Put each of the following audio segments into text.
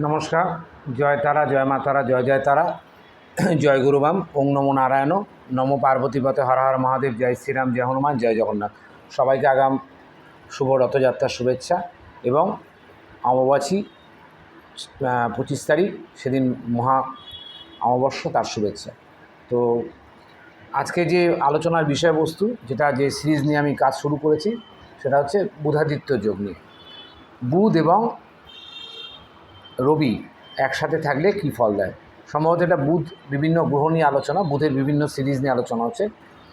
নমস্কার। জয় তারা, জয় মা তারা, জয় জয় তারা। জয় গুরুবাম ওং নমো নারায়ণ। নম পার্বতীপতে হর হর মহাদেব, জয় শ্রীরাম, জয় হনুমান, জয় জগন্নাথ। সবাইকে আগাম শুভ রথযাত্রার শুভেচ্ছা এবং অমাবাসী পঁচিশ তারিখ সেদিন মহা অমাবস্য, তার শুভেচ্ছা। তো আজকে যে আলোচনার বিষয়বস্তু, যেটা যে সিরিজ নিয়ে আমি কাজ শুরু করেছি, সেটা হচ্ছে বুধাদিত্য যোগ নিয়ে। বুধ এবং রবি একসাথে থাকলে কি ফল দেয়? সম্ভবত এটা বুধ বিভিন্ন গ্রহ নিয়ে আলোচনা, বুধের বিভিন্ন সিরিজ নিয়ে আলোচনা হচ্ছে।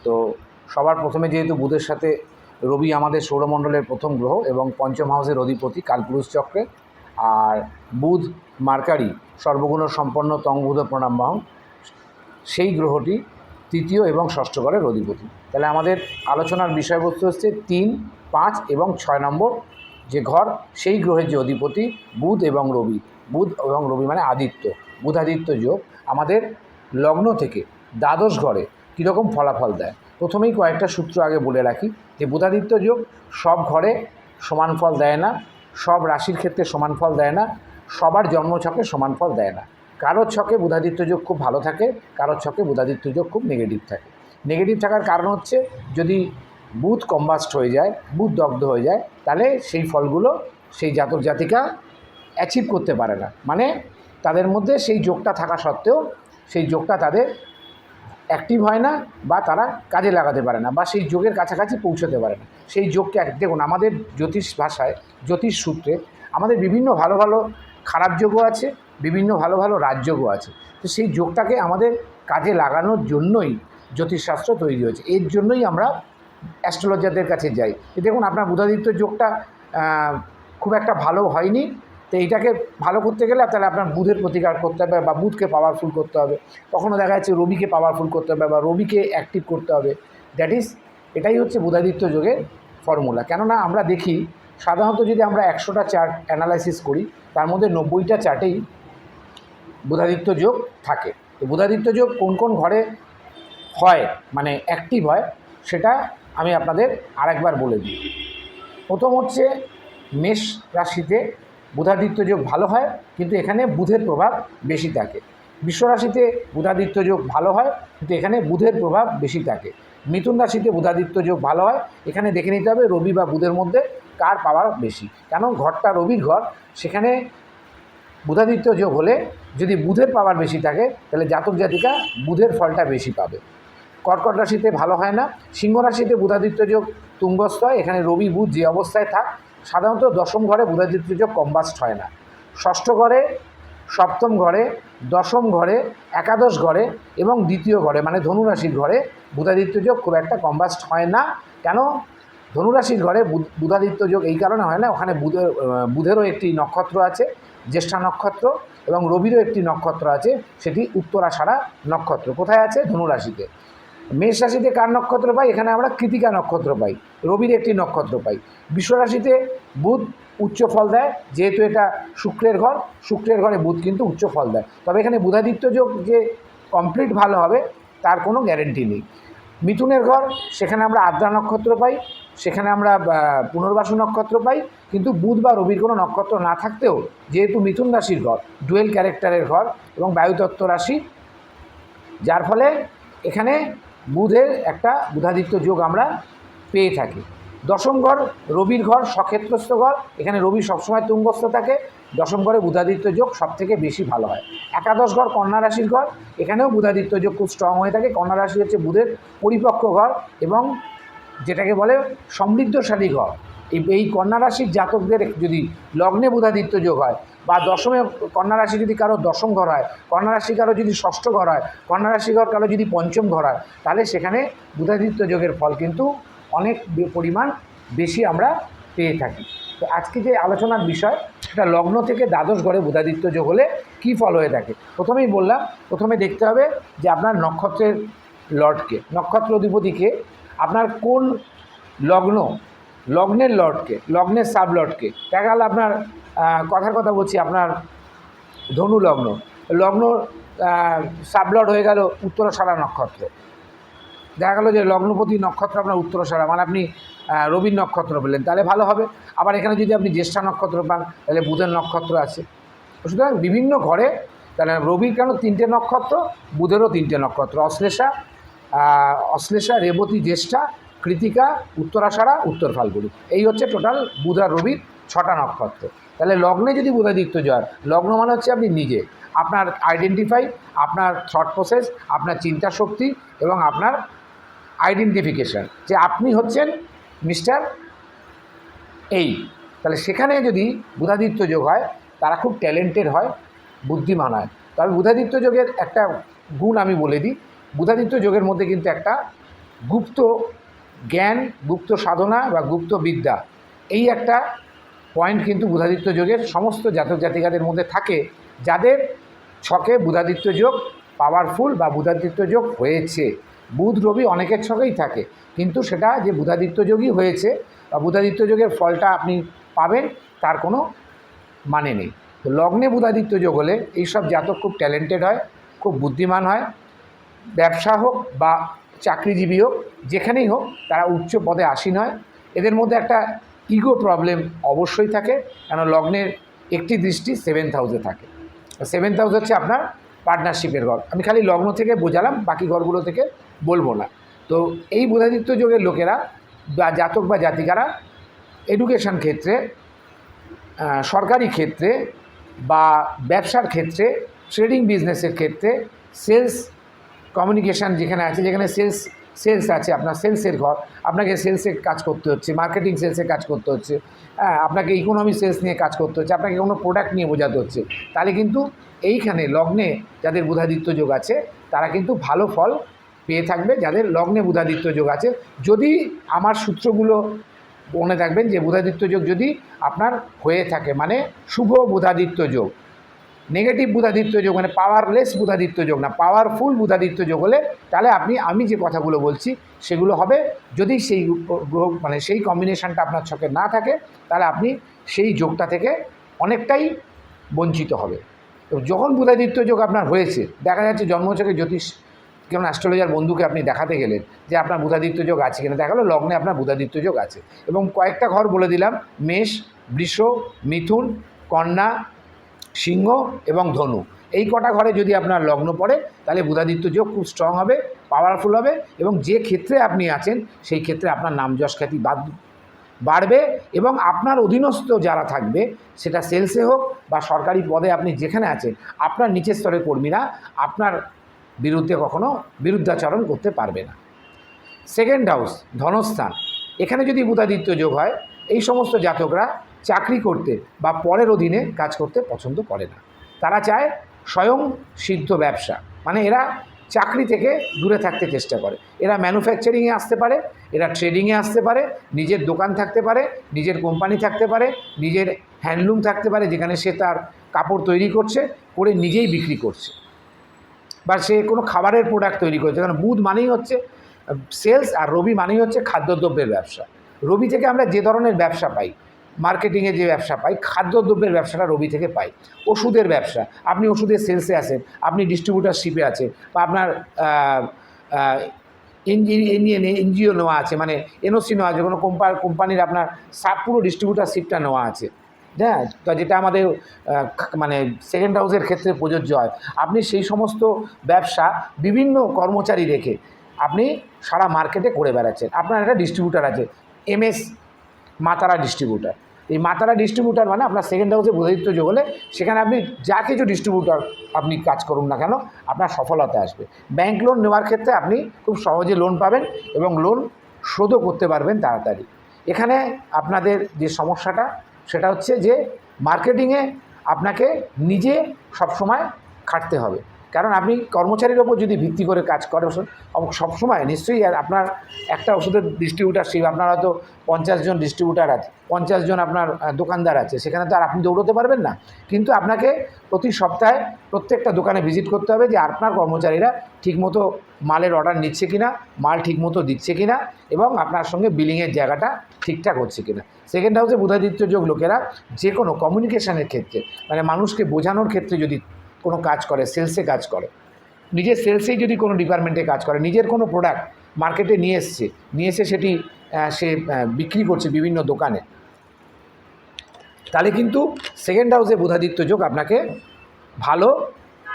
তো সবার প্রথমে যেহেতু বুধের সাথে রবি আমাদের সৌরমণ্ডলের প্রথম গ্রহ এবং পঞ্চম হাউসের অধিপতি কালপুরুষ চক্রে, আর বুধ মার্কারি সর্বগুণ সম্পন্ন তঙ্গুধ প্রণামবাহন, সেই গ্রহটি তৃতীয় এবং ষষ্ঠ ঘরের অধিপতি। তাহলে আমাদের আলোচনার বিষয়বস্তু হচ্ছে তিন, পাঁচ এবং ছয় নম্বর যে ঘর, সেই গ্রহের যে অধিপতি বুধ এবং রবি। বুধ এবং রবি মানে আদিত্য। বুধাদিত্য যোগ আমাদের লগ্ন থেকে দ্বাদশ ঘরে কীরকম ফলাফল দেয়? প্রথমেই কয়েকটা সূত্র আগে বলে রাখি যে বুধাদিত্য যোগ সব ঘরে সমান ফল দেয় না, সব রাশির ক্ষেত্রে সমান ফল দেয় না, সবার জন্মছকে সমান ফল দেয় না। কারোর ছকে বুধাদিত্য যোগ খুব ভালো থাকে, কারোর ছকে বুধাদিত্য যোগ খুব নেগেটিভ থাকে। নেগেটিভ থাকার কারণ হচ্ছে যদি বুধ কম্বাস্ট হয়ে যায়, বুধ দগ্ধ হয়ে যায়, তাহলে সেই ফলগুলো সেই জাতক জাতিকা অ্যাচিভ করতে পারে না। মানে তাদের মধ্যে সেই যোগটা থাকা সত্ত্বেও সেই যোগটা তাদের অ্যাক্টিভ হয় না বা তারা কাজে লাগাতে পারে না বা সেই যোগের কাছাকাছি পৌঁছতে পারে না। সেই যোগকে দেখুন আমাদের জ্যোতিষ ভাষায়, জ্যোতিষ সূত্রে আমাদের বিভিন্ন ভালো ভালো খারাপ যোগও আছে, বিভিন্ন ভালো ভালো রাজযোগও আছে। তো সেই যোগটাকে আমাদের কাজে লাগানোর জন্যই জ্যোতিষশাস্ত্র তৈরি হয়েছে। এর জন্যই আমরা অ্যাস্ট্রোলজারদের কাছে যাই। দেখুন, আপনার বুধাদিত্য যোগটা খুব একটা ভালো হয়নি। তো এইটাকে ভালো করতে গেলে তাহলে আপনার বুধের প্রতিকার করতে হবে বা বুধকে পাওয়ারফুল করতে হবে। কখনও দেখা যাচ্ছে রবিকে পাওয়ারফুল করতে হবে বা রবিকে অ্যাক্টিভ করতে হবে। দ্যাট ইজ এটাই হচ্ছে বুধাদিত্য যোগের ফর্মুলা কেননা আমরা দেখি, সাধারণত যদি আমরা একশোটা চার্ট অ্যানালাইসিস করি, তার মধ্যে নব্বইটা চার্টেই বুধাদিত্য যোগ থাকে। তো বুধাদিত্য যোগ কোন কোন ঘরে হয় মানে অ্যাক্টিভ হয়, সেটা আমি আপনাদের আরেকবার বলে দিই। প্রথম হচ্ছে মেষ রাশিতে বুধাদিত্য যোগ ভালো হয়, কিন্তু এখানে বুধের প্রভাব বেশি থাকে। বিশ্বরাশিতে বুধাদিত্য যোগ ভালো হয়, কিন্তু এখানে বুধের প্রভাব বেশি থাকে। মিথুন রাশিতে বুধাদিত্য যোগ ভালো হয়, এখানে দেখে নিতে হবে রবি বা বুধের মধ্যে কার পাওয়ার বেশি। কেন ঘরটা রবির ঘর? সেখানে বুধাদিত্য যোগ হলে যদি বুধের পাওয়ার বেশি থাকে, তাহলে জাতক জাতিকা বুধের ফলটা বেশি পাবে। কর্কট রাশিতে ভালো হয় না। সিংহ রাশিতে বুধাদিত্য যোগ তুঙ্গস্থ হয়। এখানে রবি বুধ যে অবস্থায় থাক, সাধারণত দশম ঘরে বুধাদিত্য যোগ কম্বাস্ট হয় না। ষষ্ঠ ঘরে, সপ্তম ঘরে, দশম ঘরে, একাদশ ঘরে এবং দ্বিতীয় ঘরে মানে ধনুরাশির ঘরে বুধাদিত্য যোগ খুব একটা কম্বাস্ট হয় না। কেন? ধনুরাশির ঘরে বুধ- বুধাদিত্য যোগ এই কারণে হয় না। ওখানে বুধের বুধেরও একটি নক্ষত্র আছে, জ্যেষ্ঠা নক্ষত্র এবং রবিরও একটি নক্ষত্র আছে, সেটি উত্তরাষাঢ়া নক্ষত্র। কোথায় আছে? ধনুরাশিতে। মেষ রাশিতে কার নক্ষত্র পাই? এখানে আমরা কৃতিকা নক্ষত্র পাই, রবির একটি নক্ষত্র পাই। বিশ্বরাশিতে বুধ উচ্চ ফল দেয়, যেহেতু এটা শুক্রের ঘর, শুক্রের ঘরে বুধ কিন্তু উচ্চ ফল দেয়। তবে এখানে বুধাদিত্য যোগ যে কমপ্লিট ভালো হবে, তার কোনো গ্যারেন্টি নেই। মিথুনের ঘর, সেখানে আমরা আদ্রা নক্ষত্র পাই, সেখানে আমরা পুনর্বাসু নক্ষত্র পাই, কিন্তু বুধ বা রবির কোনো নক্ষত্র না থাকতেও, যেহেতু মিথুন রাশির ঘর ডুয়েল ক্যারেক্টারের ঘর এবং বায়ুতত্ত্ব রাশি, যার ফলে এখানে বুধের একটা বুধাদিত্য যোগ আমরা পেয়ে থাকি। দশম ঘর রবির ঘর সক্ষেত্রস্থ ঘর, এখানে রবি সবসময় তুঙ্গস্থ থাকে। দশম ঘরে বুধাদিত্য যোগ সব থেকে বেশি ভালো হয়। একাদশ ঘর কন্যা রাশির ঘর, এখানেও বুধাদিত্য যোগ খুব স্ট্রং হয়ে থাকে। কন্যা রাশি হচ্ছে বুধের পরিপক্ক ঘর এবং যেটাকে বলে সমৃদ্ধশালী ঘর। এই কন্যা রাশির জাতকদের যদি লগ্নে বুধাদিত্য যোগ হয় বা দশমে কন্যা রাশি যদি কারও দশম ঘর হয়, কন্যা রাশি কারও যদি ষষ্ঠ ঘর হয়, কন্যা রাশি ঘর কারও যদি পঞ্চম ঘর হয়, তাহলে সেখানে বুধাদিত্য যোগের ফল কিন্তু অনেক পরিমাণ বেশি আমরা পেয়ে থাকি। তো আজকে যে আলোচনার বিষয়, সেটা লগ্ন থেকে দ্বাদশ ঘরে বুধাদিত্য যোগ হলে কী ফল হয়ে থাকে? প্রথমেই বললাম, প্রথমে দেখতে হবে যে আপনার নক্ষত্রের লর্ডকে, নক্ষত্র অধিপতিকে আপনার কোন লগ্ন, লগ্নের লর্ডকে, লগ্নের সাব লর্ডকে দেখা গেল আপনার কথার কথা বলছি, আপনার ধনু লগ্ন। লগ্ন সাবলট হয়ে গেল উত্তরসারা নক্ষত্র। দেখা গেলো যে লগ্নপতি নক্ষত্র আপনার উত্তরসারা মানে আপনি রবির নক্ষত্র পেলেন তাহলে ভালো হবে। আবার এখানে যদি আপনি জ্যেষ্ঠা নক্ষত্র পান, তাহলে বুধের নক্ষত্র আছে। সুতরাং বিভিন্ন ঘরে, তাহলে রবির কেন তিনটে নক্ষত্র, বুধেরও তিনটে নক্ষত্র? অশ্লেষা অশ্লেষা, রেবতী, জ্যেষ্ঠা, কৃতিকা উত্তরাষাঢ়া উত্তর ফাল্গুনি। এই হচ্ছে টোটাল বুধ আর রবির ছটা নক্ষত্র। তাহলে লগ্নে যদি বুধাদিত্য জয়, লগ্ন মানে হচ্ছে আপনি নিজে। আপনার আইডেন্টিফাই আপনার থট প্রসেস আপনার চিন্তা শক্তি এবং আপনার আইডেন্টিফিকেশন যে আপনি হচ্ছেন মিস্টার এই। তাহলে সেখানে যদি বুধাদিত্য যোগ হয়, তারা খুব ট্যালেন্টেড হয়, বুদ্ধিমান হয়। তবে বুধাদিত্য যোগের একটা গুণ আমি বলে দিই। বুধাদিত্য যোগের মধ্যে কিন্তু একটা গুপ্ত জ্ঞান, গুপ্ত সাধনা বা গুপ্ত বিদ্যা। এই একটা পয়েন্ট কিন্তু বুধাদিত্য যোগের সমস্ত জাতক জাতিকাদের মধ্যে থাকে, যাদের ছকে বুধাদিত্য যোগ পাওয়ারফুল বা বুধাদিত্য যোগ হয়েছে। বুধ, রবি অনেকের ছকেই থাকে, কিন্তু সেটা যে বুধাদিত্য যোগই হয়েছে বা বুধাদিত্য যোগের ফলটা আপনি পাবেন, তার কোনো মানে নেই। তো লগ্নে বুধাদিত্য যোগ হলে এইসব জাতক খুব ট্যালেন্টেড হয়, খুব বুদ্ধিমান হয়। ব্যবসা হোক বা চাকরিজীবী হোক, যেখানেই হোক, তারা উচ্চ পদে আসীন হয়। এদের মধ্যে একটা ইগো প্রবলেম অবশ্যই থাকে, কেন লগ্নের একটি দৃষ্টি সেভেন্থ হাউসে থাকে। সেভেন্থ হাউস হচ্ছে আপনার পার্টনারশিপের ঘর। আমি খালি লগ্ন থেকে বোঝালাম, বাকি ঘরগুলো থেকে বলব না। তো এই বুধাদিত্য যোগের লোকেরা বা জাতক বা জাতিকারা এডুকেশন ক্ষেত্রে সরকারি ক্ষেত্রে বা ব্যবসার ক্ষেত্রে ট্রেডিং বিজনেসের ক্ষেত্রে সেলস কমিউনিকেশান যেখানে আছে, যেখানে সেলস সেলস আছে, আপনার সেলসের ঘর, আপনাকে সেলসে কাজ করতে হচ্ছে, মার্কেটিং সেলসে কাজ করতে হচ্ছে হ্যাঁ আপনাকে ইকোনমি সেলস নিয়ে কাজ করতে হচ্ছে, আপনাকে কোনো প্রোডাক্ট নিয়ে বোঝাতে হচ্ছে, তাহলে কিন্তু এইখানে লগ্নে যাদের বুধাদিত্য যোগ আছে, তারা কিন্তু ভালো ফল পেয়ে থাকবে, যাদের লগ্নে বুধাদিত্য যোগ আছে, যদি আমার সূত্রগুলো মনে রাখবেন যে বুধাদিত্য যোগ যদি আপনার হয়ে থাকে মানে শুভ বুধাদিত্য যোগ নেগেটিভ বুধাদিত্য যোগ মানে পাওয়ারলেস বুধাদিত্য যোগ না পাওয়ারফুল বুধাদিত্য যোগ হলে তাহলে আপনি, আমি যে কথাগুলো বলছি, সেগুলো হবে, যদি সেই গ্রহ মানে সেই কম্বিনেশানটা আপনার ছকে না থাকে, তাহলে আপনি সেই যোগটা থেকে অনেকটাই বঞ্চিত হবে। তো যখন বুধাদিত্য যোগ আপনার হয়েছে, দেখা যাচ্ছে জন্মছকে জ্যোতিষ, কেমন অ্যাস্ট্রোলজার বন্ধুকে আপনি দেখাতে গেলেন যে আপনার বুধাদিত্য যোগ আছে কিনা, দেখাল লগ্নে আপনার বুধাদিত্য যোগ আছে। এবং কয়েকটা ঘর বলে দিলাম, মেষ, বৃষ, মিথুন, কন্যা সিংহ এবং ধনু। এই কটা ঘরে যদি আপনার লগ্ন পড়ে, তাহলে বুধাদিত্য যোগ খুব স্ট্রং হবে পাওয়ারফুল হবে এবং যে ক্ষেত্রে আপনি আছেন, সেই ক্ষেত্রে আপনার নাম যশ খ্যাতি বাদ বাড়বে এবং আপনার অধীনস্থ যারা থাকবে, সেটা সেলসে হোক বা সরকারি পদে আপনি যেখানে আছেন, আপনার নিচের স্তরের কর্মীরা আপনার বিরুদ্ধে কখনো বিরুদ্ধাচরণ করতে পারবে না। সেকেন্ড হাউস ধনস্থান। এখানে যদি বুধাদিত্য যোগ হয়, এই সমস্ত জাতকরা চাকরি করতে বা পরের অধীনে কাজ করতে পছন্দ করে না। তারা চায় স্বয়ং সিদ্ধ ব্যবসা। মানে এরা চাকরি থেকে দূরে থাকতে চেষ্টা করে। এরা ম্যানুফ্যাকচারিংয়ে আসতে পারে, এরা ট্রেডিংয়ে আসতে পারে, নিজের দোকান থাকতে পারে, নিজের কোম্পানি থাকতে পারে, নিজের হ্যান্ডলুম থাকতে পারে, যেখানে সে তার কাপড় তৈরি করছে, করে নিজেই বিক্রি করছে। বা সে কোনো খাবারের প্রোডাক্ট তৈরি করছে। কারণ বুধ মানেই হচ্ছে সেলস আর রবি মানেই হচ্ছে খাদ্যদ্রব্যের ব্যবসা। রবি থেকে আমরা যে ধরনের ব্যবসা পাই মার্কেটিংয়ে যে ব্যবসা পাই, খাদ্যদ্রব্যের ব্যবসাটা রবি থেকে পাই। ওষুধের ব্যবসা, আপনি ওষুধের সেলসে আছেন, আপনি ডিস্ট্রিবিউটারশিপে আছেন, বা আপনার এনজিও নেওয়া আছে মানে এনওসি নেওয়া আছে, কোনো কোম্পা কোম্পানির আপনার সাব পুরো ডিস্ট্রিবিউটারশিপটা নেওয়া আছে। হ্যাঁ? তো যেটা আমাদের মানে সেকেন্ড হাউসের ক্ষেত্রে প্রযোজ্য হয়। আপনি সেই সমস্ত ব্যবসা বিভিন্ন কর্মচারী রেখে আপনি সারা মার্কেটে করে বেড়াচ্ছেন। আপনার একটা ডিস্ট্রিবিউটার আছে এমএস মাতারা ডিস্ট্রিবিউটার এই মাতারা ডিস্ট্রিবিউটার মানে আপনার সেকেন্ড হাউসে বোধাদিত্য যোগ হলে সেখানে আপনি যা কিছু ডিস্ট্রিবিউটার আপনি কাজ করুন না কেন, আপনার সফলতা আসবে। ব্যাংক লোন নেওয়ার ক্ষেত্রে আপনি খুব সহজে লোন পাবেন এবং লোন শোধও করতে পারবেন তাড়াতাড়ি। এখানে আপনাদের যে সমস্যাটা, সেটা হচ্ছে যে মার্কেটিংয়ে আপনাকে নিজে সবসময় খাটতে হবে। কারণ আপনি কর্মচারীর ওপর যদি ভিত্তি করে কাজ করে সবসময় নিশ্চয়ই আপনার একটা ওষুধের ডিস্ট্রিবিউটারশিপ আপনার হয়তো পঞ্চাশ জন ডিস্ট্রিবিউটার আছে, পঞ্চাশ জন আপনার দোকানদার আছে, সেখানে তো আর আপনি দৌড়তে পারবেন না। কিন্তু আপনাকে প্রতি সপ্তাহে প্রত্যেকটা দোকানে ভিজিট করতে হবে যে আপনার কর্মচারীরা ঠিকমতো মালের অর্ডার নিচ্ছে কিনা, মাল ঠিকমতো দিচ্ছে কিনা এবং আপনার সঙ্গে বিলিংয়ের জায়গাটা ঠিকঠাক হচ্ছে কিনা। সেকেন্ড হাউসে বুধাদিত্য যোগ লোকেরা যে কোনো কমিউনিকেশনের ক্ষেত্রে মানে মানুষকে বোঝানোর ক্ষেত্রে যদি কোনো কাজ করে সেলসে কাজ করে। নিজের সেলসেই যদি কোনো ডিপার্টমেন্টে কাজ করে, নিজের কোনো প্রোডাক্ট মার্কেটে নিয়ে এসছে, নিয়ে এসে সেটি সে বিক্রি করছে বিভিন্ন দোকানে, তাহলে কিন্তু সেকেন্ড হাউসে বুধাদিত্য যোগ আপনাকে ভালো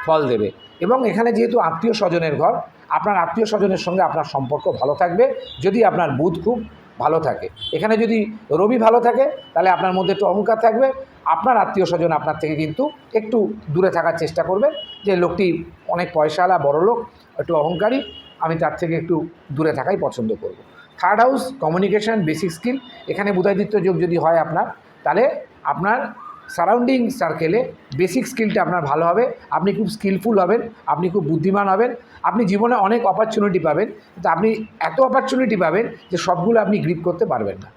ফল দেবে। এবং এখানে যেহেতু আত্মীয় স্বজনের ঘর, আপনার আত্মীয় স্বজনের সঙ্গে আপনার সম্পর্ক ভালো থাকবে, যদি আপনার বুধ খুব ভালো থাকে। এখানে যদি রবি ভালো থাকে, তাহলে আপনার মধ্যে একটু অহংকার থাকবে আপনার আত্মীয় স্বজন আপনার থেকে কিন্তু একটু দূরে থাকার চেষ্টা করবে যে লোকটি অনেক পয়সাওয়ালা, বড় লোক, একটু অহংকারী, আমি তার থেকে একটু দূরে থাকাই পছন্দ করব। Third house communication basic skill এখানে বুধাদিত্য যোগ যদি হয় আপনার, তাহলে আপনার সারাউন্ডিং সার্কেলে বেসিক স্কিলটা আপনার ভালো হবে, আপনি খুব স্কিলফুল হবেন, আপনি খুব বুদ্ধিমান হবেন, আপনি জীবনে অনেক অপরচুনিটি পাবেন, কিন্তু আপনি এত অপরচুনিটি পাবেন যে সবগুলো আপনি গ্রিপ করতে পারবেন না।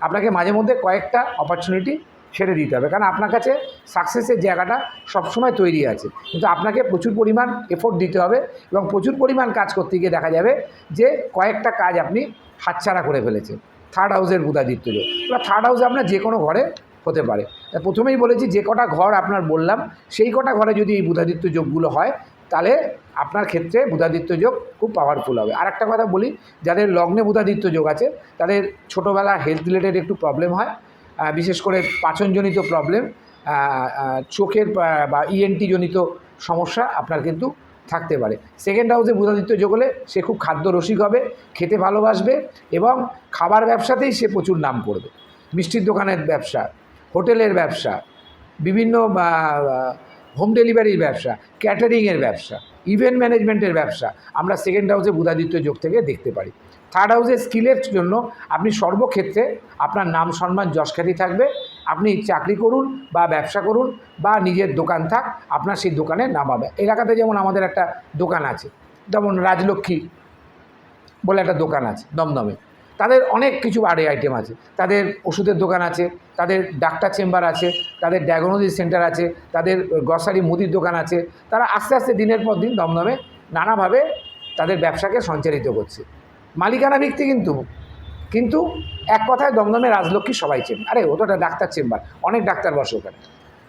আপনাকে মাঝে মধ্যে কয়েকটা অপরচুনিটি ছেড়ে দিতে হবে। কারণ আপনার কাছে সাকসেসের জায়গাটা সবসময় তৈরি আছে। কিন্তু আপনাকে প্রচুর পরিমাণ এফোর্ট দিতে হবে এবং প্রচুর পরিমাণ কাজ করতে গিয়ে দেখা যাবে যে কয়েকটা কাজ আপনি হাতছাড়া করে ফেলেছেন। থার্ড হাউসের বুধাদিত্য যোগ এবার থার্ড হাউসে আপনার যে কোনো ঘরে হতে পারে। প্রথমেই বলেছি যে কটা ঘর আপনার বললাম, সেই কটা ঘরে যদি এই বুধাদিত্য যোগগুলো হয়, তাহলে আপনার ক্ষেত্রে বুধাদিত্য যোগ খুব পাওয়ারফুল হবে। আর একটা কথা বলি, যাদের লগ্নে বুধাদিত্য যোগ আছে, তাদের ছোটোবেলা হেলথ রিলেটেড একটু প্রবলেম হয় বিশেষ করে পাচনজনিত প্রবলেম চোখের বা ইএনটি জনিত সমস্যা আপনার কিন্তু থাকতে পারে। সেকেন্ড হাউসে বুধাদিত্য যোগ হলে সে খুব খাদ্য রসিক হবে, খেতে ভালোবাসবে এবং খাবার ব্যবসাতেই সে প্রচুর নাম করবে। মিষ্টির দোকানের ব্যবসা, হোটেলের ব্যবসা, বিভিন্ন হোম ডেলিভারির ব্যবসা ক্যাটারিংয়ের ব্যবসা ইভেন্ট ম্যানেজমেন্টের ব্যবসা আমরা সেকেন্ড হাউসে বুধাদিত্য যোগ থেকে দেখতে পারি। থার্ড হাউসে স্কিলের জন্য আপনি সর্বক্ষেত্রে আপনার নাম সম্মান যশখ্যাতি থাকবে। আপনি চাকরি করুন বা ব্যবসা করুন বা নিজের দোকান থাক, আপনার সেই দোকানে নাম হবে এলাকাতে যেমন আমাদের একটা দোকান আছে, যেমন রাজলক্ষ্মী বলে একটা দোকান আছে, দমদমে। তাদের অনেক কিছু আড়ে আইটেম আছে। তাদের ওষুধের দোকান আছে, তাদের ডাক্তার চেম্বার আছে, তাদের ডায়াগনোসিস সেন্টার আছে, তাদের গ্রসারি মুদির দোকান আছে। তারা আস্তে আস্তে দিনের পর দিন দমদমে নানাভাবে তাদের ব্যবসাকে সঞ্চালিত করছে। মালিকানা ভিত্তি কিন্তু কিন্তু এক কথায় দমদমে রাজলক্ষ্মী সবাই চেম্বার আরে, ও তো একটা ডাক্তার চেম্বার, অনেক ডাক্তার বসে ওখানে।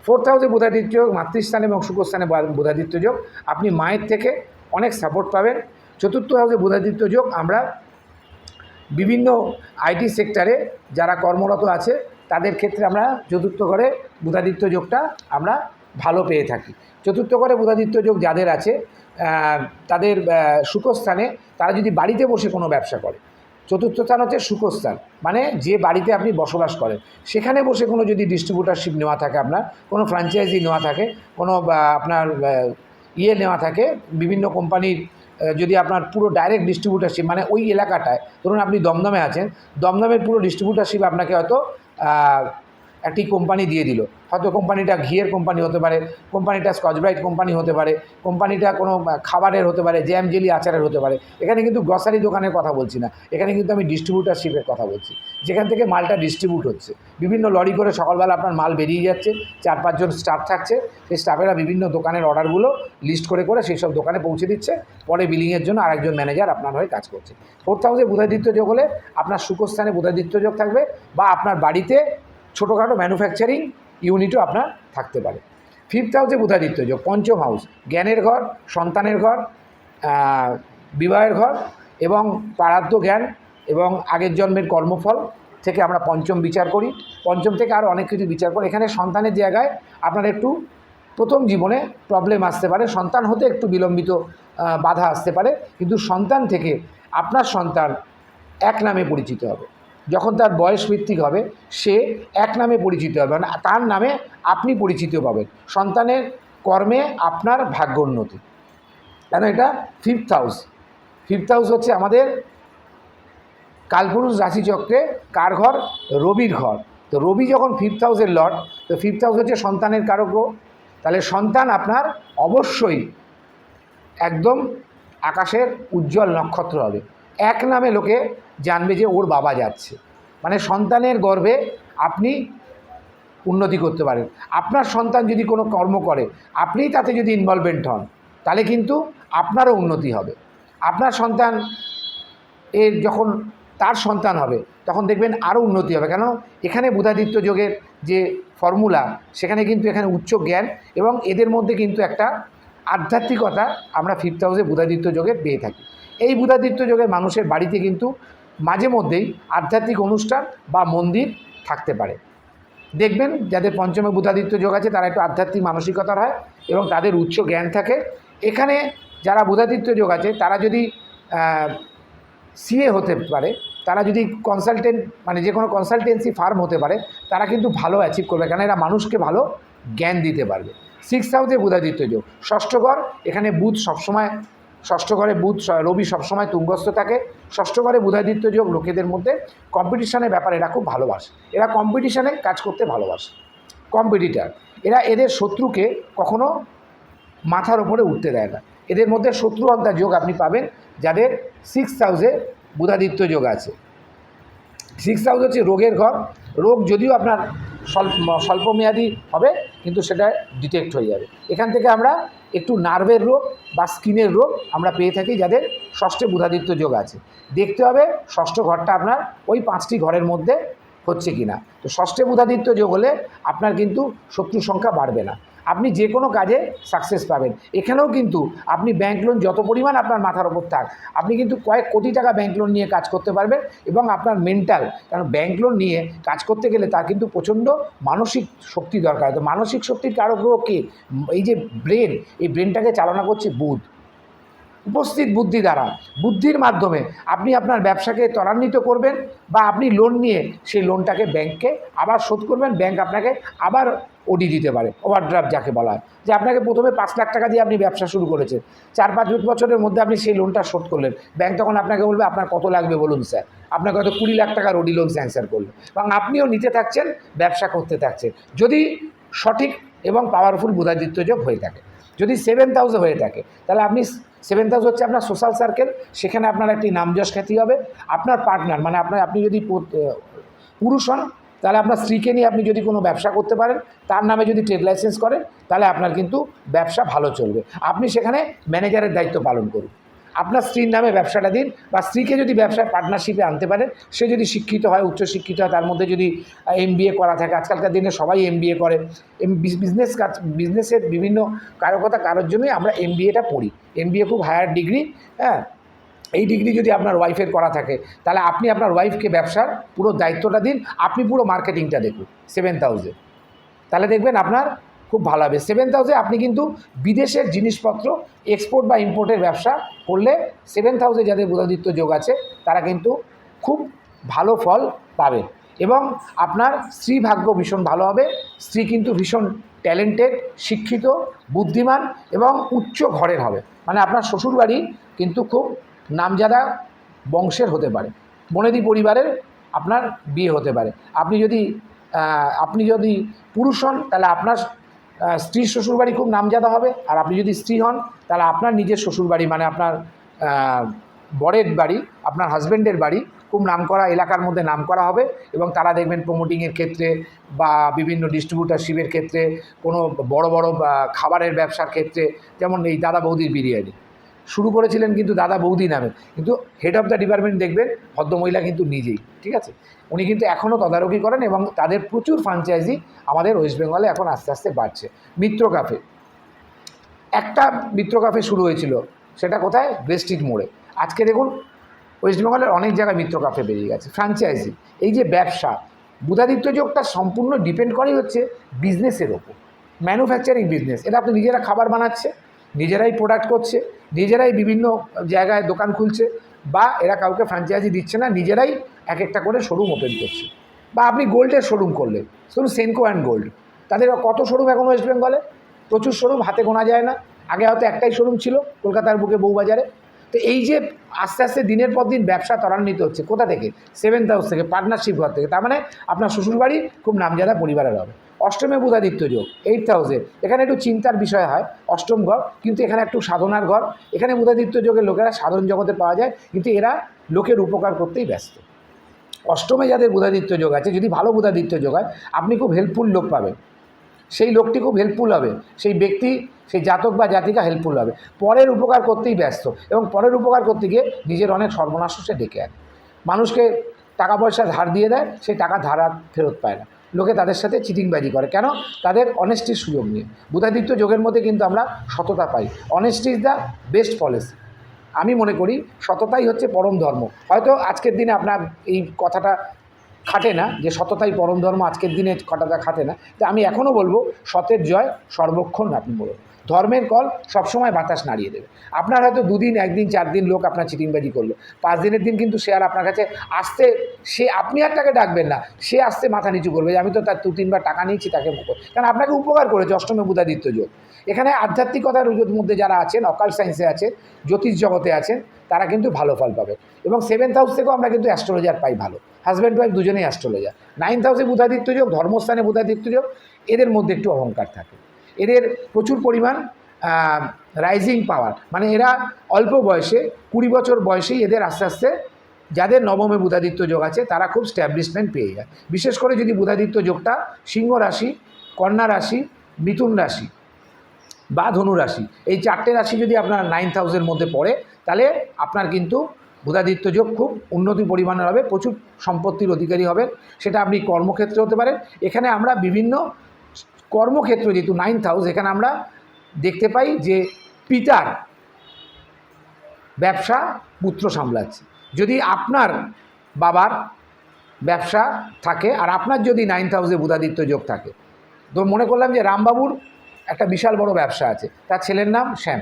ফোর্থ হাউসে বুধাদিত্য যোগ, মাতৃস্থান এবং শুকস্থানে বা- বুধাদিত্য যোগ। আপনি মায়ের থেকে অনেক সাপোর্ট পাবেন। চতুর্থ হাউসে বুধাদিত্য যোগ, আমরা বিভিন্ন আইটি সেক্টরে যারা কর্মরত আছে, তাদের ক্ষেত্রে আমরা চতুর্থ ঘরে বুধাদিত্য যোগটা আমরা ভালো পেয়ে থাকি। চতুর্থ করে বুধাদিত্য যোগ যাদের আছে তাদের সুখস্থানে তারা যদি বাড়িতে বসে কোনো ব্যবসা করে, চতুর্থ স্থান হচ্ছে সুখস্থান। মানে যে বাড়িতে আপনি বসবাস করেন, সেখানে বসে কোনো যদি ডিস্ট্রিবিউটারশিপ নেওয়া থাকে আপনার, কোনো ফ্র্যাঞ্চাইজি নেওয়া থাকে, কোনো আপনার ইয়ে নেওয়া থাকে, বিভিন্ন কোম্পানির যদি আপনার পুরো ডাইরেক্ট ডিস্ট্রিবিউটারশিপ মানে ওই এলাকাটায়, ধরুন আপনি দমদমে আছেন, দমদমের পুরো ডিস্ট্রিবিউটারশিপ আপনাকে হয়তো একটি কোম্পানি দিয়ে দিল। হয়তো কোম্পানিটা ঘিয়ের কোম্পানি হতে পারে, কোম্পানিটা স্কচব্রাইট কোম্পানি হতে পারে, কোম্পানিটা কোনো খাবারের হতে পারে, জ্যাম জেলি আচারের হতে পারে। এখানে কিন্তু গ্রসারি দোকানের কথা বলছি না। এখানে কিন্তু আমি ডিস্ট্রিবিউটারশিপের কথা বলছি। যেখান থেকে মালটা ডিস্ট্রিবিউট হচ্ছে। বিভিন্ন লরি করে সকালবেলা আপনার মাল বেরিয়ে যাচ্ছে, চার পাঁচজন স্টাফ থাকছে। সেই স্টাফেরা বিভিন্ন দোকানের অর্ডারগুলো লিস্ট করে করে সেই সব দোকানে পৌঁছে দিচ্ছে। পরে বিলিংয়ের জন্য আরেকজন ম্যানেজার আপনার হয়ে কাজ করছে। ফোর্থ হাউসে বুধাদিত্য যোগ হলে আপনার সুখস্থানে বুধাদিত্য যোগ থাকবে বা আপনার বাড়িতে ছোটোখাটো ম্যানুফ্যাকচারিং ইউনিটও আপনার থাকতে পারে। ফিফথ হাউসে বুধাদিত্য যোগ, পঞ্চম হাউস জ্ঞানের ঘর, সন্তানের ঘর বিবাহের ঘর এবং পারাদ্য জ্ঞান এবং আগের জন্মের কর্মফল থেকে আমরা পঞ্চম বিচার করি। পঞ্চম থেকে আরও অনেক কিছু বিচার করি। এখানে সন্তানের জায়গায় আপনার একটু প্রথম জীবনে প্রবলেম আসতে পারে। সন্তান হতে একটু বিলম্বিত বাধা আসতে পারে। কিন্তু সন্তান থেকে আপনার সন্তান এক নামে পরিচিত হবে। যখন তার বয়স ভিত্তিক হবে, সে এক নামে পরিচিত হবে। মানে তার নামে আপনি পরিচিত পাবেন। সন্তানের কর্মে আপনার ভাগ্যোন্নতি কেন এটা? ফিফথ হাউস ফিফথ হাউস হচ্ছে আমাদের কালপুরুষ রাশিচক্রে কার ঘর? রবির ঘর। তো রবি যখন ফিফথ হাউসের লর্ড তো ফিফথ হাউস হচ্ছে সন্তানের কারক। তাহলে সন্তান আপনার অবশ্যই একদম আকাশের উজ্জ্বল নক্ষত্র হবে। এক নামে লোকে জানবে যে ওর বাবা যাচ্ছে। মানে সন্তানের গর্ভে আপনি উন্নতি করতে পারেন। আপনার সন্তান যদি কোনো কর্ম করে আপনিই তাতে যদি ইনভলভমেন্ট হন, তাহলে কিন্তু আপনারও উন্নতি হবে। আপনার সন্তান এর যখন তার সন্তান হবে, তখন দেখবেন আরও উন্নতি হবে। কেন? এখানে বুধাদিত্য যোগের যে ফর্মুলা সেখানে কিন্তু এখানে উচ্চ জ্ঞান এবং এদের মধ্যে কিন্তু একটা আধ্যাত্মিকতা আমরা ফিফথ হাউসে বুধাদিত্য যোগের পেয়ে থাকি। এই বুধাদিত্য যোগের মানুষের বাড়িতে কিন্তু মাঝে মধ্যেই আধ্যাত্মিক অনুষ্ঠান বা মন্দির থাকতে পারে। দেখবেন যাদের পঞ্চমে বুধাদিত্য যোগ আছে, তারা একটু আধ্যাত্মিক মানসিকতার হয় এবং তাদের উচ্চ জ্ঞান থাকে। এখানে যারা বুধাদিত্য যোগ আছে, তারা যদি সিএ হতে পারে, তারা যদি কনসালটেন্ট মানে যে কোনো কনসালটেন্সি ফার্ম হতে পারে, তারা কিন্তু ভালো অ্যাচিভ করবে। কারণ এরা মানুষকে ভালো জ্ঞান দিতে পারবে। সিক্স হাউসে বুধাদিত্য যোগ। ষষ্ঠ ঘর, এখানে বুধ সবসময় ষষ্ঠ ঘরে বুধ রবি সবসময় তুঙ্গস্থ থাকে। ষষ্ঠ ঘরে বুধাদিত্য যোগ লোকেদের মধ্যে কম্পিটিশনের ব্যাপার এরা খুব ভালোবাসে। এরা কম্পিটিশানে কাজ করতে ভালোবাসে। কম্পিটিটার এরা এদের শত্রুকে কখনো মাথার ওপরে উঠতে দেয় না। এদের মধ্যে শত্রু হত্যা যোগ আপনি পাবেন, যাদের সিক্স হাউসে বুধাদিত্য যোগ আছে। সিক্স হাউস হচ্ছে রোগের ঘর। রোগ যদিও আপনার স্বল্প, স্বল্পমেয়াদী হবে কিন্তু সেটা ডিটেক্ট হয়ে যাবে। এখান থেকে আমরা একটু নার্ভের রোগ বা স্কিনের রোগ আমরা পেয়ে থাকি যাদের ষষ্ঠে বুধাদিত্য যোগ আছে। দেখতে হবে ষষ্ঠ ঘরটা আপনার ওই পাঁচটি ঘরের মধ্যে হচ্ছে কি না? তো ষষ্ঠে বুধাদিত্য যোগ হলে আপনার কিন্তু শত্রু সংখ্যা বাড়বে না। আপনি যে কোনো কাজে সাকসেস পাবেন। এখানেও কিন্তু আপনি ব্যাংক লোন যত পরিমাণ আপনার মাথার ওপর থাক, আপনি কিন্তু কয়েক কোটি টাকা ব্যাংক লোন নিয়ে কাজ করতে পারবেন এবং আপনার মেন্টাল কারণ ব্যাংক লোন নিয়ে কাজ করতে গেলে তার কিন্তু প্রচণ্ড মানসিক শক্তি দরকার। তো মানসিক শক্তির কারক গ্রহ কে? এই যে ব্রেন এই ব্রেনটাকে চালনা করছে বুধ। উপস্থিত বুদ্ধি দ্বারা, বুদ্ধির মাধ্যমে আপনি আপনার ব্যবসাকে ত্বরান্বিত করবেন বা আপনি লোন নিয়ে সেই লোনটাকে ব্যাংককে আবার শোধ করবেন ব্যাংক আপনাকে আবার ওডি দিতে পারে ওভারড্রাফট যাকে বলা হয়। যে আপনাকে প্রথমে পাঁচ লাখ টাকা দিয়ে আপনি ব্যবসা শুরু করেছেন, চার পাঁচ বছরের মধ্যে আপনি সেই লোনটা শোধ করলেন। ব্যাংক তখন আপনাকে বলবে, আপনার কত লাগবে বলুন স্যার আপনাকে হয়তো কুড়ি লাখ টাকার ওডি লোন স্যাংশন করল। এবং আপনিও নিতে থাকছেন, ব্যবসা করতে থাকছেন। যদি সঠিক এবং পাওয়ারফুল বুধাদিত্য যোগ হয়ে থাকে, যদি সেভেন হাউসে হয়ে থাকে, তাহলে আপনি সেভেন্থ হাউস হচ্ছে আপনার সোশ্যাল সার্কেল সেখানে আপনার একটি নামযশ খ্যাতি হবে। আপনার পার্টনার মানে আপনার আপনি যদি পুরুষ হন, তাহলে আপনার স্ত্রীকে নিয়ে আপনি যদি কোনো ব্যবসা করতে পারেন, তার নামে যদি ট্রেড লাইসেন্স করেন তাহলে আপনার কিন্তু ব্যবসা ভালো চলবে। আপনি সেখানে ম্যানেজারের দায়িত্ব পালন করুন। আপনার স্ত্রীর নামে ব্যবসাটা দিন বা স্ত্রীকে যদি ব্যবসায় পার্টনারশিপে আনতে পারেন, সে যদি শিক্ষিত হয়, উচ্চশিক্ষিত হয়, তার মধ্যে যদি এম করা থাকে, আজকালকার দিনে সবাই এম করে। বিজনেস কাজ বিজনেসের বিভিন্ন কারকতা, কারোর জন্যই আমরা এম বিএটা পড়ি। এম খুব হায়ার ডিগ্রি হ্যাঁ? এই ডিগ্রি যদি আপনার ওয়াইফের করা থাকে, তাহলে আপনি আপনার ওয়াইফকে ব্যবসার পুরো দায়িত্বটা দিন। আপনি পুরো মার্কেটিংটা দেখুন সেভেন হাউসে তাহলে দেখবেন আপনার খুব ভালো হবে। সেভেন্থ হাউসে আপনি কিন্তু বিদেশের জিনিসপত্র এক্সপোর্ট বা ইম্পোর্টের ব্যবসা করলে সেভেন্থ হাউসে যাদের বুধাদিত্য যোগ আছে, তারা কিন্তু খুব ভালো ফল পাবে। এবং আপনার স্ত্রী ভাগ্য ভীষণ ভালো হবে। স্ত্রী কিন্তু ভীষণ ট্যালেন্টেড শিক্ষিত, বুদ্ধিমান এবং উচ্চ ঘরের হবে। মানে আপনার শ্বশুরবাড়ি কিন্তু খুব নামজাদা বংশের হতে পারে। বনেদি পরিবারের আপনার বিয়ে হতে পারে। আপনি যদি আপনি যদি পুরুষ হন, তাহলে আপনার স্ত্রীর শ্বশুরবাড়ি খুব নামজাদা হবে। আর আপনি যদি স্ত্রী হন, তাহলে আপনার নিজের শ্বশুরবাড়ি মানে আপনার বরের বাড়ি, আপনার হাজব্যান্ডের বাড়ি, খুব নাম করা এলাকার মধ্যে নাম করা হবে এবং তারা দেখবেন প্রমোটিংয়ের ক্ষেত্রে বা বিভিন্ন ডিস্ট্রিবিউটারশিপের ক্ষেত্রে, কোনো বড় বড় খাবারের ব্যবসার ক্ষেত্রে, যেমন এই দাদা বৌদির বিরিয়ানি। শুরু করেছিলেন কিন্তু দাদা বৌদি নামে। কিন্তু হেড অফ দ্য ডিপার্টমেন্ট দেখবেন, ভদ্রমহিলা কিন্তু নিজেই, ঠিক আছে? উনি কিন্তু এখনও তদারকি করেন এবং তাদের প্রচুর ফ্রাঞ্চাইজি আমাদের ওয়েস্ট বেঙ্গলে এখন আস্তে আস্তে বাড়ছে। মিত্র কাফে একটা মিত্র কাফে শুরু হয়েছিল, সেটা কোথায়? ব্রেস্টিট মোড়ে আজকে দেখুন ওয়েস্ট বেঙ্গলের অনেক জায়গায় মিত্র কাফে বেরিয়ে গেছে ফ্রাঞ্চাইজি এই যে ব্যবসা, বুধাদিত্য যোগটা সম্পূর্ণ ডিপেন্ড করেই হচ্ছে বিজনেসের ওপর। ম্যানুফ্যাকচারিং বিজনেস এটা আপনি নিজেরা খাবার বানাচ্ছে নিজেরাই প্রোডাক্ট করছে, নিজেরাই বিভিন্ন জায়গায় দোকান খুলছে বা এরা কাউকে ফ্র্যাঞ্চাইজি দিচ্ছে না, নিজেরাই এক একটা করে শোরুম ওপেন করছে। বা আপনি গোল্ডের শোরুম করলে ধরুন সেনকো অ্যান্ড গোল্ড তাদের কত শোরুম এখন ওয়েস্ট বেঙ্গলে প্রচুর শোরুম হাতে গোনা যায় না। আগে হয়তো একটাই শোরুম ছিল কলকাতার বুকে বউবাজারে। তো এই যে আস্তে আস্তে দিনের পর দিন ব্যবসা ত্বরান্বিত হচ্ছে, কোথা থেকে? সেভেন্থ হাউস থেকে পার্টনারশিপ ঘর থেকে, তার মানে আপনার শ্বশুরবাড়ি খুব নামজাদা পরিবারের হবে। অষ্টমে বুধাদিত্য যোগ এইট হাউসে এখানে একটু চিন্তার বিষয় হয়, অষ্টম ঘর, কিন্তু এখানে একটু সাধনার ঘর। এখানে বুধাদিত্য যোগের লোকেরা সাধন জগতে পাওয়া যায়, কিন্তু এরা লোকের উপকার করতেই ব্যস্ত। অষ্টমে যাদের বুধাদিত্য যোগ আছে, যদি ভালো বুধাদিত্য যোগ হয়, আপনি খুব হেল্পফুল লোক পাবেন। সেই লোকটি খুব হেল্পফুল হবে, সেই ব্যক্তি, সেই জাতক বা জাতিকা হেল্পফুল হবে। পরের উপকার করতেই ব্যস্ত, এবং পরের উপকার করতে গিয়ে নিজের অনেক সর্বনাশ সে ডেকে আনে। মানুষকে টাকা পয়সা ধার দিয়ে দেয়, সেই টাকা ধার ফেরত পায় না। লোকে তাদের সাথে চিটিংবাজি করে। কেন? তাদের অনেস্টির সুযোগ নিয়ে বুধাদিত্য যোগের মধ্যে কিন্তু আমরা সততা পাই। Honesty is the best policy আমি মনে করি সততাই হচ্ছে পরম ধর্ম। হয়তো আজকের দিনে আপনার এই কথাটা খাটে না, যে সততাই পরম ধর্ম আজকের দিনে কটাটা খাটে না। তো আমি এখনও বলব, সতের জয় সর্বক্ষণ আপনি বলুন। ধর্মের কল সবসময় বাতাস নাড়িয়ে দেবে। আপনার হয়তো দুদিন, একদিন চার দিন লোক আপনার চিটিংবাজি করল। পাঁচ দিনের দিন কিন্তু সে আর আপনার কাছে আসতে, সে আপনি আর তাকে ডাকবেন না, সে আসতে মাথা নিচু করবে যে, আমি তো তার দু, তিনবার টাকা নিয়েছি, তাকে কারণ আপনাকে উপকার করেছে অষ্টমে বুধাদিত্য যোগ। এখানে আধ্যাত্মিকতার মধ্যে যারা আছেন, অকাল সায়েন্সে আছেন, জ্যোতিষ জগতে আছেন, তারা কিন্তু ভালো ফল পাবে। এবং সেভেন্থ হাউস থেকেও আমরা কিন্তু অ্যাস্ট্রোলজার পাই ভালো। হাজব্যান্ড ওয়াইফ দুজনেই অ্যাস্ট্রোলজার। নাইন্থ হাউসে বুধাদিত্য যোগ, ধর্মস্থানে বুধাদিত্য যোগ, এদের মধ্যে একটু অহংকার থাকে। এদের প্রচুর পরিমাণ রাইজিং পাওয়ার মানে এরা অল্প বয়সে, কুড়ি বছর বয়সেই এদের আস্তে আস্তে, যাদের নবমে বুধাদিত্য যোগ আছে, তারা খুব স্ট্যাবলিশমেন্ট পেয়ে যায়। বিশেষ করে যদি বুধাদিত্য যোগটা সিংহ রাশি, কন্যা রাশি, মিথুন রাশি বা ধনু রাশি, এই চারটে রাশি যদি আপনার নাইন থাউজেন্ড মধ্যে পড়ে, তাহলে আপনার কিন্তু বুধাদিত্য যোগ খুব উন্নতি পরিমাণের হবে, প্রচুর সম্পত্তির অধিকারী হবেন। সেটা আপনি কর্মক্ষেত্রে হতে পারেন। এখানে আমরা বিভিন্ন কর্মক্ষেত্র যেহেতু নাইন হাউস, এখানে আমরা দেখতে পাই যে পিতার ব্যবসা পুত্র সামলাচ্ছে। যদি আপনার বাবার ব্যবসা থাকে আর আপনার যদি নাইন হাউসে বুধাদিত্য যোগ থাকে, তো মনে করলাম যে রামবাবুর একটা বিশাল বড় ব্যবসা আছে, তার ছেলের নাম শ্যাম।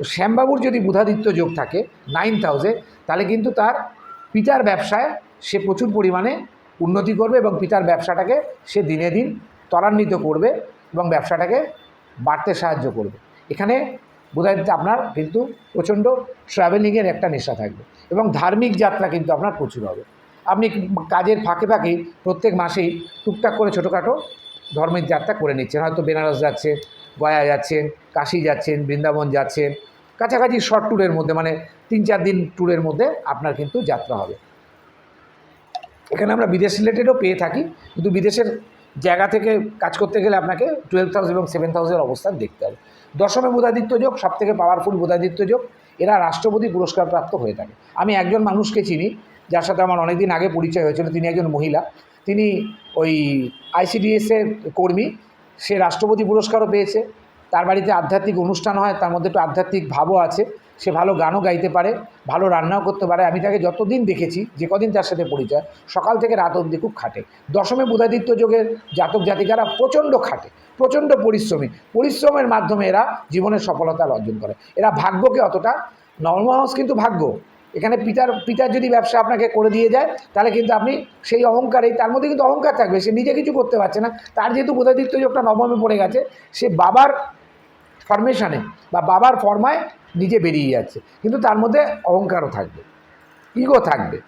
তো শ্যামবাবুর যদি বুধাদিত্য যোগ থাকে নাইন হাউসে, তাহলে কিন্তু তার পিতার ব্যবসায় সে প্রচুর পরিমাণে উন্নতি করবে এবং পিতার ব্যবসাটাকে সে দিনে দিন ত্বরান্বিত করবে এবং ব্যবসাটাকে বাড়তে সাহায্য করবে। এখানে বোধহয় আপনার কিন্তু প্রচণ্ড ট্রাভেলিংয়ের একটা নেশা থাকবে এবং ধার্মিক যাত্রা কিন্তু আপনার প্রচুর হবে। আপনি কাজের ফাঁকে ফাঁকেই প্রত্যেক মাসেই টুকটাক করে ছোটোখাটো ধর্মের যাত্রা করে নিচ্ছেন। হয়তো বেনারস যাচ্ছেন, গয়া যাচ্ছেন, কাশি যাচ্ছেন, বৃন্দাবন যাচ্ছেন, কাছাকাছি শর্ট ট্যুরের মধ্যে মানে তিন চার দিন ট্যুরের মধ্যে আপনার কিন্তু যাত্রা হবে। এখানে আমরা বিদেশ রিলেটেডও পেয়ে থাকি, কিন্তু বিদেশের জায়গা থেকে কাজ করতে গেলে আপনাকে টুয়েলভ থাউজেন্ড এবং সেভেন থাউজেন্ড অবস্থান দেখতে হবে। দশমে বুধাদিত্য যোগ সব থেকে পাওয়ারফুল বুধাদিত্য যোগ, এরা রাষ্ট্রপতি পুরস্কার প্রাপ্ত হয়ে থাকে। আমি একজন মানুষকে চিনি, যার সাথে আমার অনেক দিন আগে পরিচয় হয়েছিল, তিনি একজন মহিলা। তিনি ওই আইসিডিএসের কর্মী, সে রাষ্ট্রপতি পুরস্কারও পেয়েছে। তার বাড়িতে আধ্যাত্মিক অনুষ্ঠান হয়, তার মধ্যে একটু আধ্যাত্মিক ভাবও আছে। সে ভালো গানও গাইতে পারে, ভালো রান্নাও করতে পারে। আমি তাকে যতদিন দেখেছি, যে কদিন তার সাথে পরিচয়, সকাল থেকে রাত অবধি খুব খাটে। দশমে বুধাদিত্য যোগের জাতক জাতিকারা প্রচণ্ড খাটে, প্রচণ্ড পরিশ্রমী। পরিশ্রমের মাধ্যমে এরা জীবনের সফলতা অর্জন করে। এরা ভাগ্যকে অতটা নর্মাল হাউস কিন্তু ভাগ্য। এখানে পিতার পিতার যদি ব্যবসা আপনাকে করে দিয়ে যায়, তাহলে কিন্তু আপনি সেই অহংকারেই তার মধ্যে কিন্তু অহংকার থাকবে। সে নিজে কিছু করতে পারছে না। তার যেহেতু বোধাদিত্য যোগটা নবমে পড়ে গেছে, সে বাবার ফরমেশনে বা বাবার ফর্মায় নিজে বেরিয়ে যাচ্ছে। কিন্তু তার মধ্যে অহংকারও থাকবে ইগো থাকবে।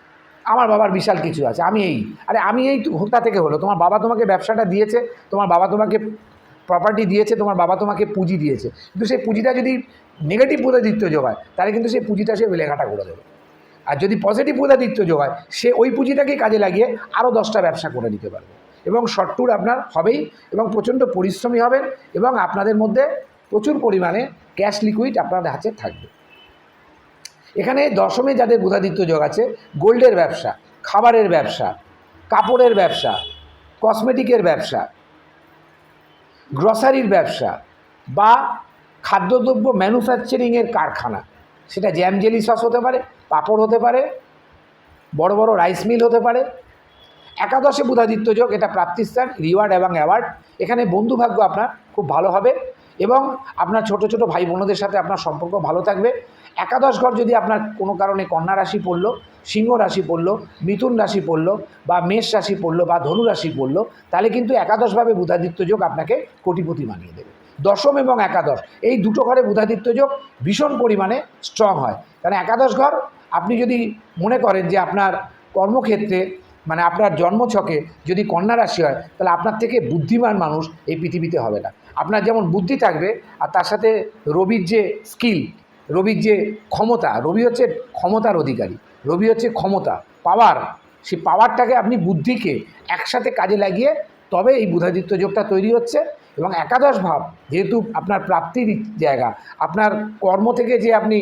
আমার বাবার বিশাল কিছু আছে, আমি এই। আরে আমি এই তো হোক্তা থেকে হলো, তোমার বাবা তোমাকে ব্যবসাটা দিয়েছে, তোমার বাবা তোমাকে প্রপার্টি দিয়েছে, তোমার বাবা তোমাকে পুঁজি দিয়েছে। কিন্তু সেই পুঁজিটা যদি নেগেটিভ বুধাদিত্য যোগায়, তাহলে কিন্তু সেই পুঁজিটা সে লেখাটা করে দেবে। আর যদি পজিটিভ বুধাদিত্য যোগায়, সে ওই পুঁজিটাকে কাজে লাগিয়ে আরও দশটা ব্যবসা করে নিতে পারবে। এবং শর্ট ট্যুর আপনার হবেই, এবং প্রচণ্ড পরিশ্রমী হবেন, এবং আপনাদের মধ্যে প্রচুর পরিমাণে ক্যাশ লিকুইড আপনাদের হাতে থাকবে। এখানে দশমে যাদের বুধাদিত্য যোগ আছে, গোল্ডের ব্যবসা, খাবারের ব্যবসা, কাপড়ের ব্যবসা, কসমেটিকের ব্যবসা, গ্রসারির ব্যবসা বা খাদ্যদ্রব্য ম্যানুফ্যাকচারিংয়ের কারখানা, সেটা জ্যাম জেলি সস হতে পারে, পাঁপড় হতে পারে, বড় বড় রাইস মিল হতে পারে। একাদশে বুধাদিত্য যোগ, এটা প্রাপ্তিস্থান, রিওয়ার্ড এবং অ্যাওয়ার্ড। এখানে বন্ধুভাগ্য আপনার খুব ভালো হবে। এবং আপনার ছোট ছোট ভাই বোনদের সাথে আপনার সম্পর্ক ভালো থাকবে। একাদশ ঘর যদি আপনার কোনো কারণে কন্যা রাশি পড়ল, সিংহ রাশি পড়ল, মিথুন রাশি পড়ল বা মেষ রাশি পড়ল বা ধনু রাশি পড়ল, তাহলে কিন্তু একাদশভাবে বুধাদিত্য যোগ আপনাকে কোটিপতি বানিয়ে দেবে। দশম এবং একাদশ, এই দুটো ঘরে বুধাদিত্য যোগ ভীষণ পরিমাণে স্ট্রং হয়। কারণ একাদশ ঘর আপনি যদি মনে করেন যে আপনার কর্মক্ষেত্রে মানে আপনার জন্মছকে যদি কন্যা রাশি হয়, তাহলে আপনার থেকে বুদ্ধিমান মানুষ এই পৃথিবীতে হবে না। আপনার যেমন বুদ্ধি থাকবে, আর তার সাথে রবির যে স্কিল রবির যে ক্ষমতা, রবি হচ্ছে ক্ষমতার অধিকারী, রবি হচ্ছে ক্ষমতা পাওয়ার সেই পাওয়ারটাকে আপনি বুদ্ধিকে একসাথে কাজে লাগিয়ে তবে এই বুধাদিত্য যোগটা তৈরি হচ্ছে এবং একাদশ ভাব, যেহেতু আপনার প্রাপ্তির জায়গা, আপনার কর্ম থেকে যে আপনি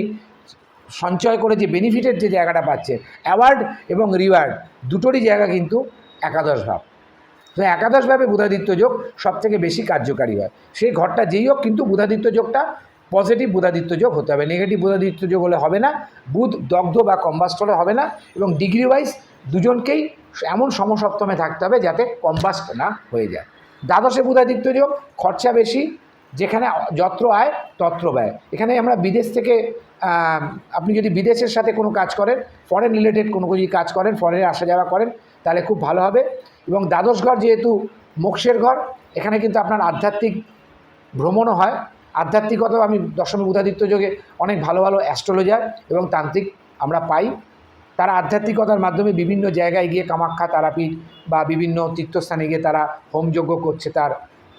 সঞ্চয় করে যে বেনিফিটের যে জায়গাটা পাচ্ছে অ্যাওয়ার্ড এবং রিওয়ার্ড দুটোরই জায়গা কিন্তু একাদশ ভাব। তো একাদশভাবে বুধাদিত্য যোগ সব থেকে বেশি কার্যকারী হয়। সেই ঘরটা যেই হোক, কিন্তু বুধাদিত্য যোগটা পজিটিভ বুধাদিত্য যোগ হতে হবে। নেগেটিভ বুধাদিত্য যোগ হলে হবে না, বুধ দগ্ধ বা কম্বাস্ট হলে হবে না এবং ডিগ্রি ওয়াইজ দুজনকেই এমন সমসপ্তমে থাকতে হবে যাতে কম্বাস্ট না হয়ে যায়। দ্বাদশে বুধাদিত্য যোগ খরচা বেশি, যেখানে যত্র আয় তত্র ব্যয়। এখানে আমরা বিদেশ থেকে আপনি যদি বিদেশের সাথে কোনো কাজ করেন ফরেন রিলেটেড কোনো যদি কাজ করেন ফরেনে আসা যাওয়া করেন, তাহলে খুব ভালো হবে। এবং দ্বাদশ ঘর যেহেতু মোক্ষের ঘর, এখানে কিন্তু আপনার আধ্যাত্মিক ভ্রমণও হয়। আধ্যাত্মিকতাও আমি দশমী বুধাদিত্য যোগে অনেক ভালো ভালো অ্যাস্ট্রোলজার এবং তান্ত্রিক আমরা পাই। তারা আধ্যাত্মিকতার মাধ্যমে বিভিন্ন জায়গায় গিয়ে কামাখ্যা, তারাপীঠ বা বিভিন্ন তীর্থস্থানে গিয়ে তারা হোমযজ্ঞ করছে তার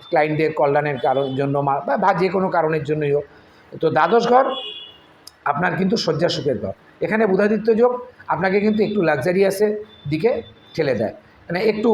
ক্লায়েন্টদের কল্যাণের কারণ জন্য বা যে কোনো কারণের জন্যই হোক। তো দ্বাদশ ঘর আপনার কিন্তু শয্যা সুখের ঘর। এখানে বুধাদিত্য যোগ, আপনাকে কিন্তু একটু লাক্সারিয়াসের দিকে ঠেলে দেয়। মানে একটু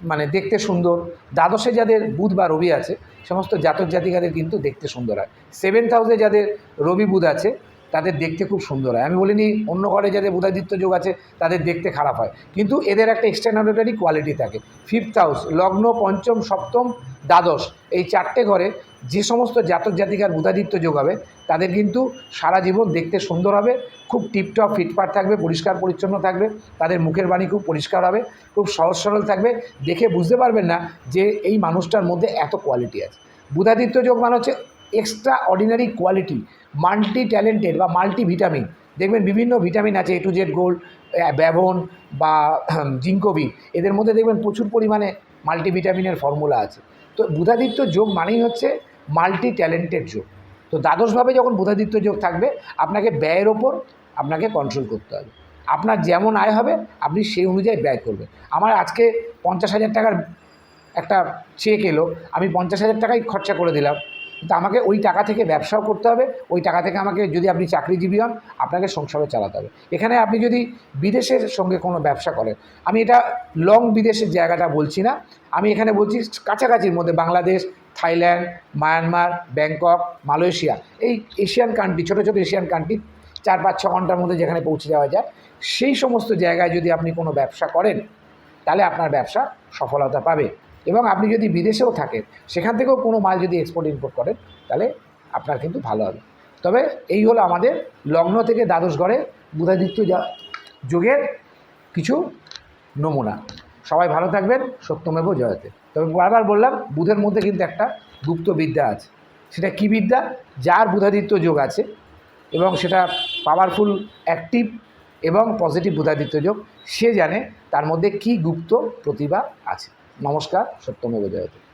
মানে দেখতে সুন্দর। দ্বাদশে যাদের বুধ বা রবি আছে, সমস্ত জাতক জাতিকাদের কিন্তু দেখতে সুন্দর হয়। সেভেন্থ হাউসে যাদের রবি বুধ আছে, তাদের দেখতে খুব সুন্দর হয়। আমি বলিনি অন্য ঘরে যাদের বুধাদিত্য যোগ আছে, তাদের দেখতে খারাপ হয়। কিন্তু এদের একটা এক্সটার্নারি কোয়ালিটি থাকে। ফিফথ হাউস লগ্ন, পঞ্চম, সপ্তম, দ্বাদশ, এই চারটে ঘরে যে সমস্ত জাতক জাতিকার বুধাদিত্য যোগ হবে, তাদের কিন্তু সারা জীবন দেখতে সুন্দর হবে, খুব টিপটপ, ফিটফাট থাকবে, পরিষ্কার, পরিচ্ছন্ন থাকবে, তাদের মুখের বাণী খুব পরিষ্কার হবে, খুব সহজ, সরল থাকবে, দেখে বুঝতে পারবেন না যে এই মানুষটার মধ্যে এত কোয়ালিটি আছে। বুধাদিত্য যোগ মানে হচ্ছে extra ordinary quality multi talented বা মাল্টি ভিটামিন দেখবেন বিভিন্ন ভিটামিন আছে এ টু জেড গোল্ড ব্যাবন বা জিঙ্কোবি এদের মধ্যে দেখবেন প্রচুর পরিমাণে মাল্টিভিটামিনের ফর্মুলা আছে। তো বুধাদিত্য যোগ মানেই হচ্ছে মাল্টি ট্যালেন্টেড যোগ। তো দ্বাদশভাবে যখন বুধাদিত্য যোগ থাকবে, আপনাকে ব্যয়ের ওপর আপনাকে কন্ট্রোল করতে হবে। আপনার যেমন আয় হবে, আপনি সেই অনুযায়ী ব্যয় করবেন। আমার আজকে পঞ্চাশ হাজার টাকার একটা চেক এলো, আমি পঞ্চাশ হাজার টাকাই খরচা করে দিলাম। কিন্তু আমাকে ওই টাকা থেকে ব্যবসাও করতে হবে, ওই টাকা থেকে আমাকে যদি আপনি চাকরিজীবী হন, আপনাকে সংসারও চালাতে হবে। এখানে আপনি যদি বিদেশের সঙ্গে কোনো ব্যবসা করেন, আমি এটা লং বিদেশের জায়গাটা বলছি না, আমি এখানে বলছি কাছাকাছির মধ্যে Bangladesh, Thailand, Myanmar, Bangkok, Malaysia, এই এশিয়ান কান্ট্রি ছোটো ছোটো এশিয়ান কান্ট্রি চার পাঁচ ছ ঘণ্টার মধ্যে যেখানে পৌঁছে যাওয়া যায়, সেই সমস্ত জায়গায় যদি আপনি কোনো ব্যবসা করেন, তাহলে আপনার ব্যবসা সফলতা পাবে। এবং আপনি যদি বিদেশেও থাকেন, সেখান থেকেও কোনো মাল যদি এক্সপোর্ট ইম্পোর্ট করেন, তাহলে আপনার কিন্তু ভালো হবে। তবে এই হলো আমাদের লগ্ন থেকে দ্বাদশ ঘরে বুধাদিত্য যা- যুগের কিছু নমুনা। সবাই ভালো থাকবেন সত্যমেব জয়তে। তবে বারবার বললাম, বুধের মধ্যে কিন্তু একটা গুপ্ত বিদ্যা আছে। সেটা কী বিদ্যা? যার বুধাদিত্য যোগ আছে এবং সেটা পাওয়ারফুল অ্যাক্টিভ এবং পজিটিভ বুধাদিত্য যোগ, সে জানে তার মধ্যে কী গুপ্ত প্রতিভা আছে। নমস্কার সত্যমেব জয়তে